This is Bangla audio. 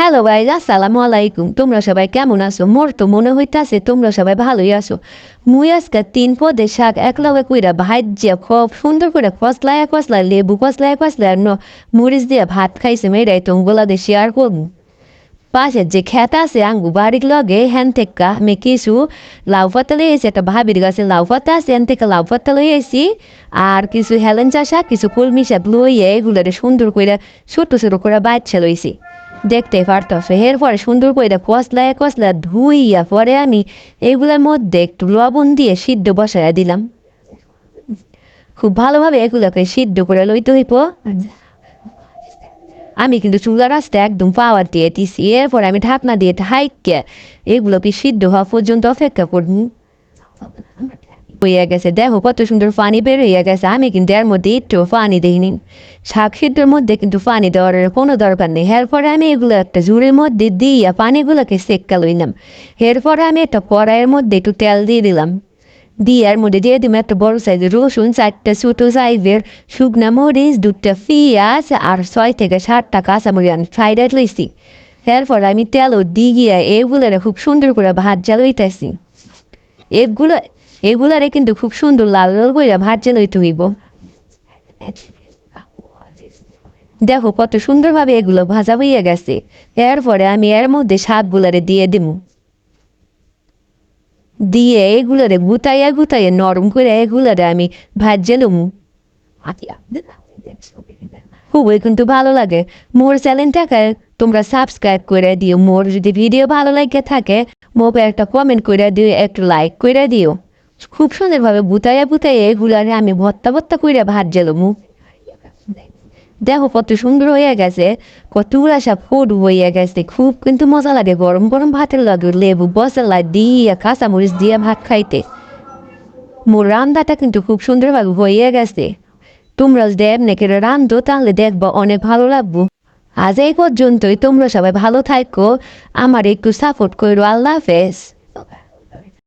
হ্যালো ভাই আসসালামু আলাইকুম। তোমরা সবাই কেমন আছো? মোর তো মনে হইতাছে তোমরা সবাই ভালোই আছো। মুই আজকে তিন পদে শাক একলগে কইরা ভাজ্যা খুব সুন্দর করে কসলায় কসলায় লেবু কসলায় কসলায় ন, মরিচ দিয়ে ভাত খাইছে মেয়েরাই তোমগুলা দিয়ে শেয়ার করব। পাশে যে খেত আছে আঙ্গু বাড়ির লগে হ্যান থেকে আমি কিছু লাউ পাতা লইয়েছি একটা ভাবির গাছে লাউ পাতা আছে হ্যান থেকে লাউ পাতা লইয়েছি আর কিছু হেলেন চাষা কিছু কলমি শাক লইয়ে এগুলোরে সুন্দর করে ছোট ছোট করে বাচ্চা লইছি। দেখতে পারতেছে এরপরে সুন্দর করে কসলায় কসলা ধুইয়া পরে আমি এগুলোর মধ্যে একটু লবণ দিয়ে সিদ্ধ বসাইয়া দিলাম। খুব ভালোভাবে এগুলোকে সিদ্ধ করে লইতে হইব। আমি কিন্তু চুলার রাস্তা একদম পাওয়ার দিয়ে দিছি। এরপর আমি ঢাকনা দিয়ে ঢাইকে এগুলোকে সিদ্ধ হওয়া পর্যন্ত অপেক্ষা করব। হয়ে গেছে দেখো কত সুন্দর পানি বের হয়ে গেছে আমি কিন্তু এর মধ্যে একটু পানি দিইনি শাক সিদ্ধর মধ্যে কিন্তু পানি দেওয়ার কোনো দরকার নেই এরপরে আমি এগুলো একটা ঝুড়ির মধ্যে দিয়ে পানিগুলোকে সেক্কা লইলাম এরপরে আমি একটা কড়াইয়ের মধ্যে একটু তেল দিয়ে দিলাম দিয়ে এর মধ্যে দিয়ে দিলাম একটা বড় সাইজের রসুন চারটা ছোটো সাইজের শুকনা মরিচ দুটা পেঁয়াজ আর ছয় থেকে সাতটা কাঁচামরিচ আমি ফ্রাইড রাইস লইছি এরপর আমি তেলও দিয়ে এগুলোরে খুব সুন্দর করে ভাত জ্বালাইতেছি এগুলো, এগুলারে কিন্তু খুব সুন্দর লাল লাল করে ভাজা লইতে হইব। দেখো কত সুন্দরভাবে এগুলো ভাজা হইয়া গেছে। এরপরে আমি এর মধ্যে শাকগুলারে দিয়ে দিব দিয়ে এগুলারে গুতাইয়া গুতাইয়া নরম করে এগুলারে আমি ভাজে লমু। খুবই কিন্তু ভালো লাগে। মোর চ্যানেলটাকে তোমরা সাবস্ক্রাইব করে দিও। মোর যদি ভিডিও ভালো লাগে থাকে মোকে একটা কমেন্ট করে দিও, একটু লাইক করে দিও। খুব সুন্দরভাবে বুতাইয়া বুতাইয়া এগুলারে আমি ভত্তা ভত্তা করে ভাত জেলো মুখ দেখো কত সুন্দর হয়ে গেছে কতগুলা সব ফুড হয়ে গেছে, খুব কিন্তু মজা লাগে গরম গরম ভাতের লাগে লেবু, মশলা দিয়ে, কাঁচামরিচ দিয়ে ভাত খাইতে। মোর রান্নাটা কিন্তু খুব সুন্দরভাবে হয়ে গেছে। তোমরা এমনি করে রান্ধো, তাহলে দেখব অনেক ভালো লাগবো। আজ এই পর্যন্তই তোমরা সবাই ভালো থাকো। আমার একটু সাপোর্ট করো আল্লাহ হাফেজ।